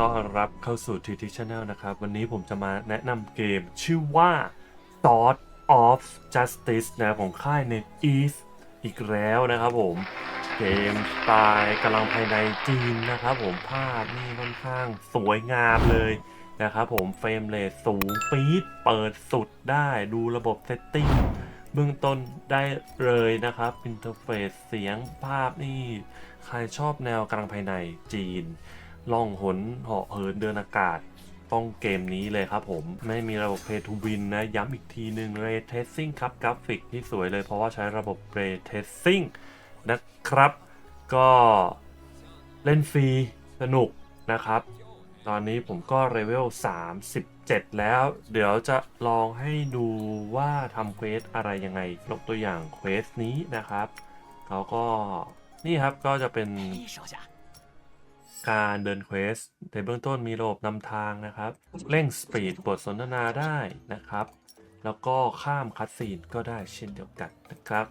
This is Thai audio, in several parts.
ต้อนรับเข้าสู่ TT Channel นะครับ วันนี้ผมจะมาแนะนำเกมชื่อว่า Sword of Justice นะของค่าย NetEase อีกแล้วนะครับผม เกมสไตล์กำลังภายในจีนนะครับผมภาพนี่ค่อนข้างสวยงามเลยนะครับผมเฟรมเรทสูงปี๊ดเปิดสุดได้ดูระบบเซตติ้งเบื้องต้นได้เลยนะครับอินเทอร์เฟซเสียงภาพนี่ ใครชอบแนวกลางภายในจีน ล่องหนเหาะเหินเดินอากาศ ต้องเกมนี้เลยครับผม ไม่มีระบบ Pay to Win นะ ย้ำอีกทีหนึ่ง Ray Tracing ครับกราฟิกที่สวยเลยเพราะว่าใช้ระบบ Ray Tracing นะครับ ก็เล่นฟรีสนุกนะครับ ตอนนี้ผมก็เลเวล 37 แล้ว เดี๋ยวจะลองให้ดูว่าทำเควสอะไรยังไงยกตัวอย่างเควสนี้นะครับ เขาก็นี่ครับก็จะเป็น， การเดินเควสในเบื้องต้นมีระบบนำทางนะครับ เร่งสปีดบทสนทนาได้นะครับ แล้วก็ข้ามคัดซีนก็ได้เช่นเดียวกันนะครับ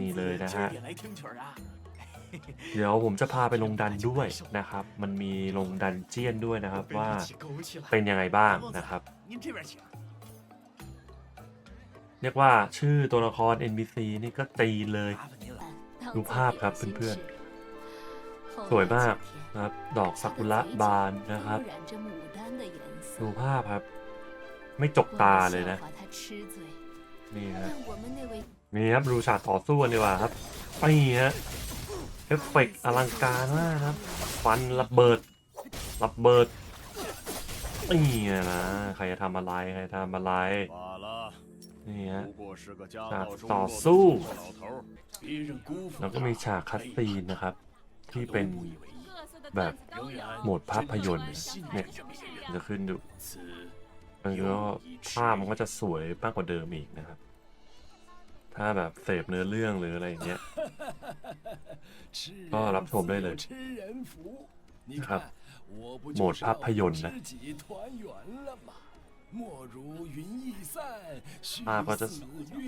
นี่เลยนะฮะ เดี๋ยวผมจะพาไปลงดันด้วยนะครับ มันมีลงดันเจียนด้วยนะครับว่าเป็นยังไงบ้างนะครับเรียกว่าชื่อตัวละคร NPC นี่ก็ตีเลย ดูภาพครับเพื่อนๆ สวยมากนะครับ ดอกซากุระบานนะครับ ดูภาพครับ ไม่จกตาเลยนะ นี่ฮะนี่ครับดูฉากต่อสู้กันดีกว่าครับนี่ฮะเอฟเฟกอลังการมากครับ ฟันระเบิดระเบิดนี่นะใครจะทำอะไรใครทำอะไรนี่ฮะฉากต่อสู้ แล้วก็มีฉากคัดซีนนะครับ ที่เป็นแบบโหมดภาพยนตร์เนี่ยจะขึ้นดูมันก็ภาพมันก็จะสวยมากกว่าเดิมอีกนะครับ ถ้าแบบเสพเนื้อเรื่องหรืออะไรเงี้ย ก็รับชมได้เลยครับโหมดภาพยนตร์นะภาพก็จะ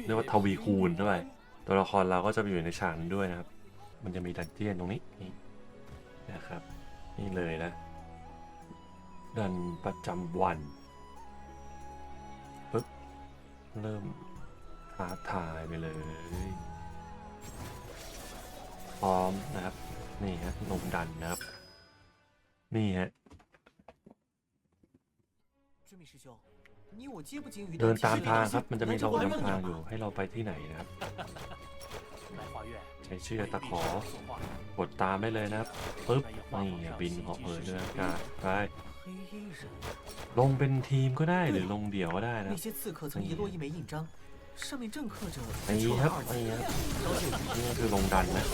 เรียกว่าทวีคูณด้วยตัวละครเราก็จะอยู่ในฉากนั้นด้วยนะครับ มันจะมีดันเจียนตรงนี้นี่นะครับ นี่เลยนะ ดันประจำวันปึ๊บเริ่มท้าทายไปเลย พร้อมนะครับ นี่ฮะลงดันนะครับ นี่ฮะเดินตามทางครับ มันจะมีเราเดินทางอยู่ให้เราไปที่ไหนนะครับ ช้เชือกตะขอกดตามได้เลยนะครับปึ๊บนี่บินเหาะเผยด้วยอากาศไปลงเป็นทีมก็ได้หรือลงเดี่ยวก็ได้นะไอ้ครับไอ้ครับนี่คือลงดันนะ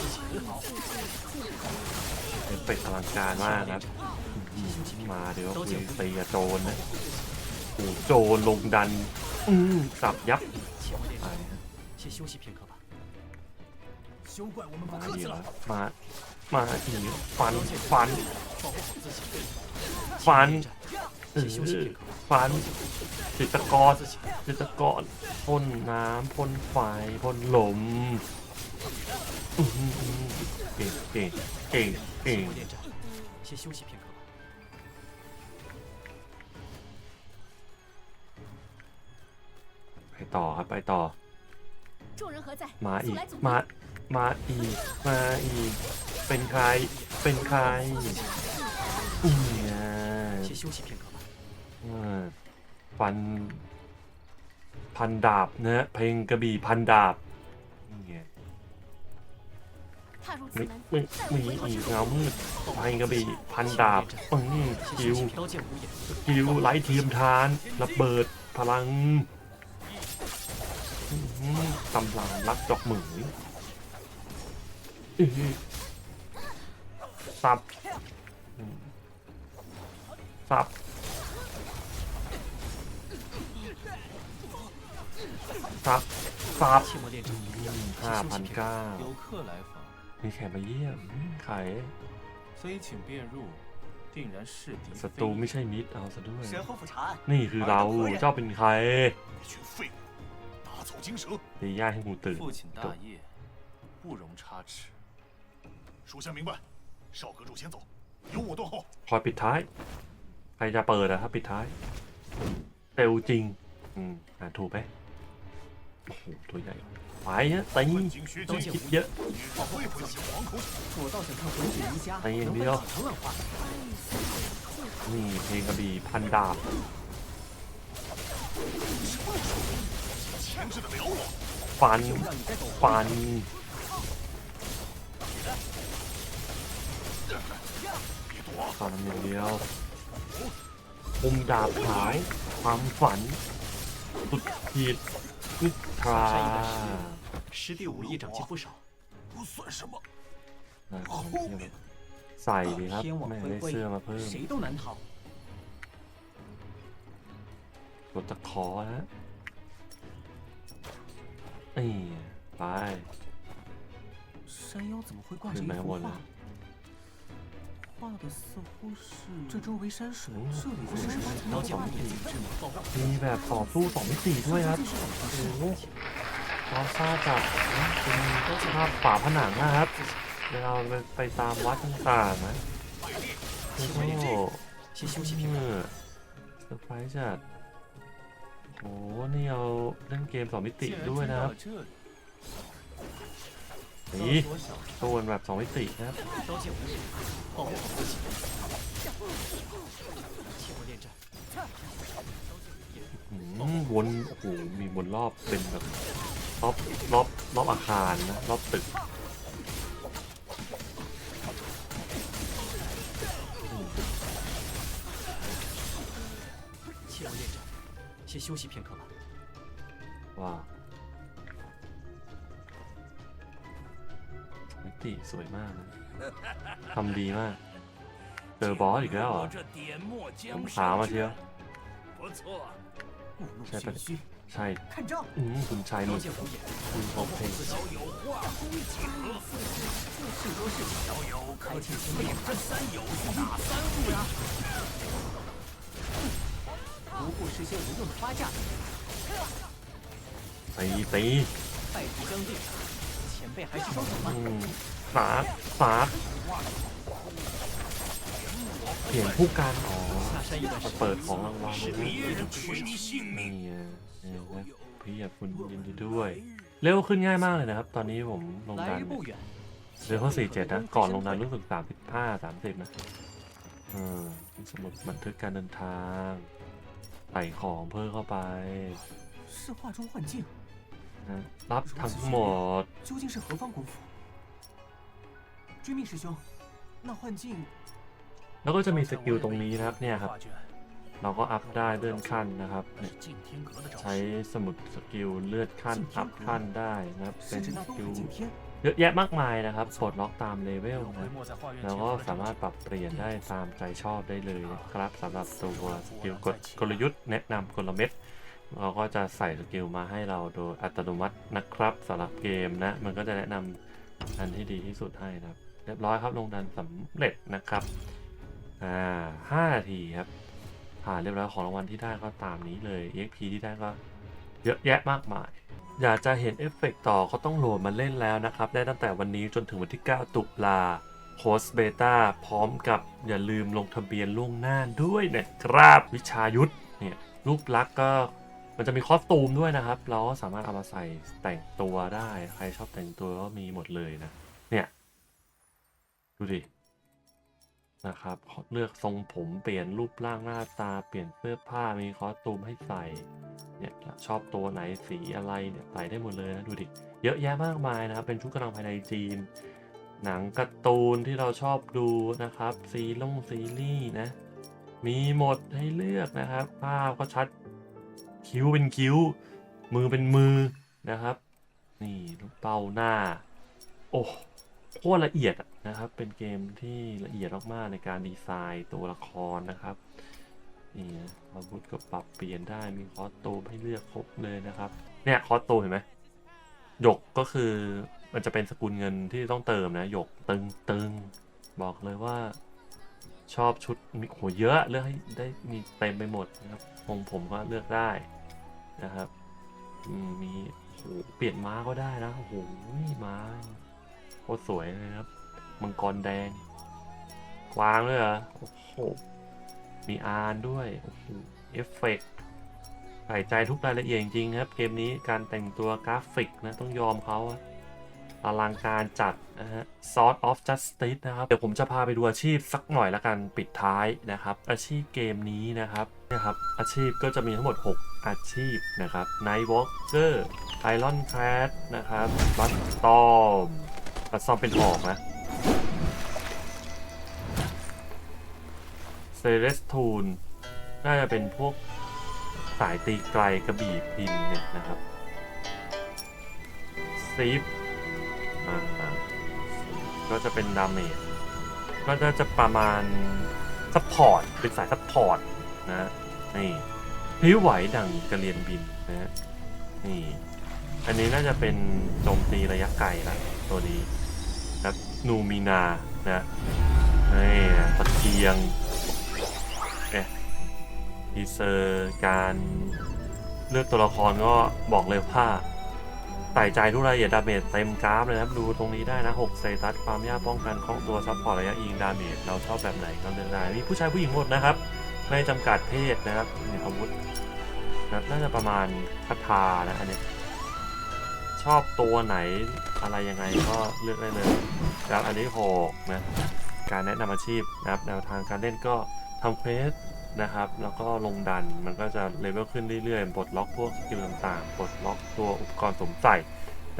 เป็ดอลังการมากครับมาเดี๋ยวคุณตีโจนนะโอ้โจนลงดันสับยับไป 休息片刻吧。休怪我们不 มา 客 ดี 气 แล้ 了 ว。มามาอีกฟันฟัน 保护好自己。 ฟัน 先休息片刻。 ฟันจิตรกรจิตรกรพ่นน้ำพ่นไฟพ่นลมอื้อหือเก่งเก่งเก่งเก่ง 先我练战，先休息片刻吧。 ไปต่อครับไปต่อ 众人何在？ มา 速 อีก 来阻 มา 敌！ มาอีกมาอีก เป็นใครเป็นใครอืมเนี่ย 先休息片刻吧。 อืมฟัน พันดาบนะฮะเพลงกระบี่พันดาบนี่ไง 踏入 มี 此门， มี 再 มี 无回头 อี 之 ก 路。 เงามืดเพลงกระบี่พันดาบอืม 先 คิ 休 ว 息刀剑无眼， คิวไลท์ทีมทานระเบิดพลังอื้อหือกำลังรักดอกเหมืออื้อหือ สับ สับ สับ สับห้าพันเก้ามีแขกมาเยี่ยมใครศัตรูไม่ใช่มิตเอาซะด้วย นี่คือเรา เจ้าเป็นใครตีย่าให้กูตื่นจบ 属下明白，少阁主先走。 由我断后。 คอยปิดท้าย ใครจะเปิดอะครับปิดท้ายเร็วจริง อืมอ่านถูกไหมโอ้โห ตัวใหญ่ไปเยอะตี 问鼎薛 刀 军， 剑 คิด 无 เย 益 อะ，你是会不会写黄口水？我倒想看混血一家哎呀能你要分几层文化。 นี่เพลงกระบี่พันดาบ 钳制得了我？ ฟัน 就让你再走 ฟัน 别躲！ ฟันอย่างเดียวอมดาบขายความฝัน สุดขีดนิทรา 师弟武艺长进不少，不算什么。 นะใส่ดีครับ 天网 ไม่ 恢 ได้ 恢 เสื้อมาเพิ่ม 谁都难逃。 กดตะขอนะนี่ไป 山腰怎么会挂着一幅画 画的似乎是这周围山水，嗯这里不是刚才刀剑无益，这么爆 มีแบบต่อสู้สองมิติด้วยครับ โอ้โหเราทราบจากนะเป็นภาพฝาผนังนะครับเวลาเราไปตามวัดต่างๆนะโอ้โห 先休息 เอ 片刻。 อเซอร์ไพรส์จัดโอ้โหนี่เอาเล่นเกมสองมิติ 既然 ด้วย 追 นะครับ นี่ข้นแบบสองวิสี่ครับวนโอ้โหมีบนรอบเป็นแบบรอบรอบรอบอาคารนะรอบตึกว้า ติสวยมากทำดีมาก เจอบอสอีกแล้วเหรอถามมาเชียวใช่ปะใช่คุณชาหนุ่มคุณชมเพลงตีตี ฝากฝาเปลี่ยนผู้การอ๋อเปิดของรางวัลนี่นะพี่อยากคุณยินดีด้วย เร็วขึ้นง่ายมากเลยนะครับ ตอนนี้ผมลงดันเร็วข้อสี่เจ็ดนะ ก่อนลงดันรู้สึกสามสิบห้าสามสิบนะอือสมุดบันทึกการเดินทางใส่ของเพิ่มเข้าไปรับทั้งหมด 追命师兄，那幻境 แล้วก็จะมีสกิลตรงนี้นะครับ เนี่ยครับ 画卷 เราก็อัพได้เลื่อนขั้นนะครับเนี่ย 是敬天阁的招 ใช้ 式， สมุดสกิลเลื่อนขั้นอัพขั้นได้นะครับ เป็น 甚至 ส 那东 กิล 海景天， เยอะแยะมากมายนะครับกดล็อกตามเลเวล 有回 นะ 墨在画院 แล้ว 前 ก็ 头的 สามารถ 招 ปรับเปลี่ยนได้ตามใจชอบได้เลยนะครับสำหรับตัวสกิลกดกลยุทธ์แนะนำกลเม็ด เราก็จะใส่สกิลมาให้เราโดยอัตโนมัตินะครับสำหรับเกมนะ มันก็จะแนะนำอันที่ดีที่สุดให้นะครับ เรียบร้อยครับลงดันสำเร็จนะครับอ่าห้านาทีครับผ่านเรียบร้อยของรางวัลที่ได้ก็ตามนี้เลย EXP ที่ได้ก็เยอะแยะมากมาย อยากจะเห็นเอฟเฟกต์ต่อก็ต้องโหลดมาเล่นแล้วนะครับ ได้ตั้งแต่วันนี้จนถึงวันที่ 9 ตุลาโคสเบต้าพร้อมกับอย่าลืมลงทะเบียนล่วงหน้าด้วยนะครับวิชายุทธเนี่ยรูปลักษณ์ก็มันจะมีคอสตูมด้วยนะครับ เราก็สามารถเอามาใส่แต่งตัวได้ ใครชอบแต่งตัวก็มีหมดเลยนะ เนี่ย ดูดิ นะครับ เลือกทรงผมเปลี่ยนรูปร่างหน้าตา เปลี่ยนเสื้อผ้ามีคอสตูมให้ใส่ เนี่ยชอบตัวไหนสีอะไรเนี่ยใส่ได้หมดเลยนะดูดิ เยอะแยะมากมายนะครับ เป็นชุดกำลังภายในจีน หนังการ์ตูนที่เราชอบดูนะครับ ซีลงซีรีส์นะ มีหมดให้เลือกนะครับ ภาพก็ชัด คิ้วเป็นคิ้ว มือเป็นมือนะครับ นี่ลูกเป้าหน้า โอ้ โคตรละเอียดนะครับ เป็นเกมที่ละเอียดมากๆในการดีไซน์ตัวละครนะครับนี่นะอาวุธก็ปรับเปลี่ยนได้มีคอสตูมให้เลือกครบเลยนะครับ เนี่ยคอสตูมเห็นไหมหยกก็คือมันจะเป็นสกุลเงินที่ต้องเติมนะหยกตึงตึงบอกเลยว่าชอบชุดมีโหเยอะเลือกให้ได้มีเต็มไปหมดนะครับทรงผมก็เลือกได้นะครับ มีโหเปลี่ยนม้าก็ได้นะโอ้โหม้า คตรสวยเลยนะครับ มังกรแดงโควางด้วยเหรอโอ้โหมีอาร์ด้วยโอ้โหเอฟเฟกต์ใส่ใจทุกรายละเอียดจริงๆครับ เกมนี้การแต่งตัวกราฟิกนะ ต้องยอมเขาอะอลังการจัดนะฮะ Sword of Justice นะครับ เดี๋ยวผมจะพาไปดูอาชีพสักหน่อยละกันปิดท้ายนะครับ อาชีพเกมนี้นะครับเนี่ยครับ อาชีพก็จะมีทั้งหมด 6 อาชีพนะครับ Night Walker Iron Clad นะครับ Blood Storm Blood Storm เป็นหอกนะเซเลสทูนน่าจะเป็นพวกสายตีไกลกระบี่พินเนี่ยนะครับซีฟก็จะเป็นดาเมจก็จะจะประมาณซัพพอร์ตเป็นสายซัพพอร์ตนะนี่พิ้วไหวดังกระเรียนบินนะฮะนี่อันนี้น่าจะเป็นโจมตีระยะไกลละตัวนี้ นูมีนา นะนี่ตะเกียง เอ๊ะทีเซอร์การเลือกตัวละครก็บอกเลยว่าใส่ใจทุกรายละเอียดดาเมจเต็มกราฟเลยครับ ดูตรงนี้ได้นะ6เซตัสความยากป้องกันของตัวซัพพอร์ตระยะยิงดาเมจเราชอบแบบไหนก็เลือกได้มีผู้ชายผู้หญิงหมดนะครับ ไม่จำกัดเพศนะครับมีอาวุธนะน่าจะประมาณคาถานะอันนี้ อบตัวไหนอะไรยังไงก็เลือกได้เลยแล้วอันนี้หกนะการแนะนำอาชีพนะครับแนวทางการเล่นก็ทำเควสนะครับ แล้วก็ลงดันมันก็จะเลเวลขึ้นเรื่อยๆปลดล็อกพวกสกิลต่างๆปลดล็อกตัวอุปกรณ์สมใส่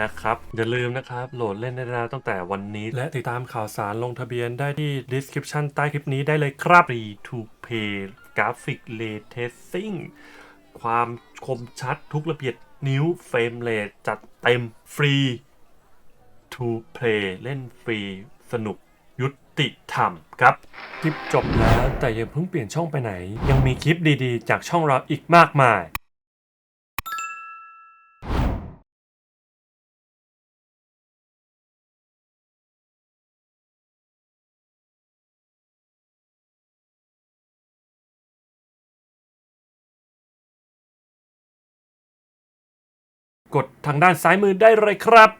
นะครับ อย่าลืมนะครับ โหลดเล่นได้แล้วตั้งแต่วันนี้ และติดตามข่าวสารลงทะเบียนได้ที่ description ใต้คลิปนี้ได้เลยครับ Free to Play Graphic Ray Tracing ความคมชัดทุกระเบียด นิ้วเฟรมเรทจัดเต็มฟรี to play เล่นฟรีสนุกยุติธรรมครับ คลิปจบแล้วแต่อย่าเพิ่งเปลี่ยนช่องไปไหน ยังมีคลิปดีๆ จากช่องเราอีกมากมาย กดทางด้านซ้ายมือได้เลยครับ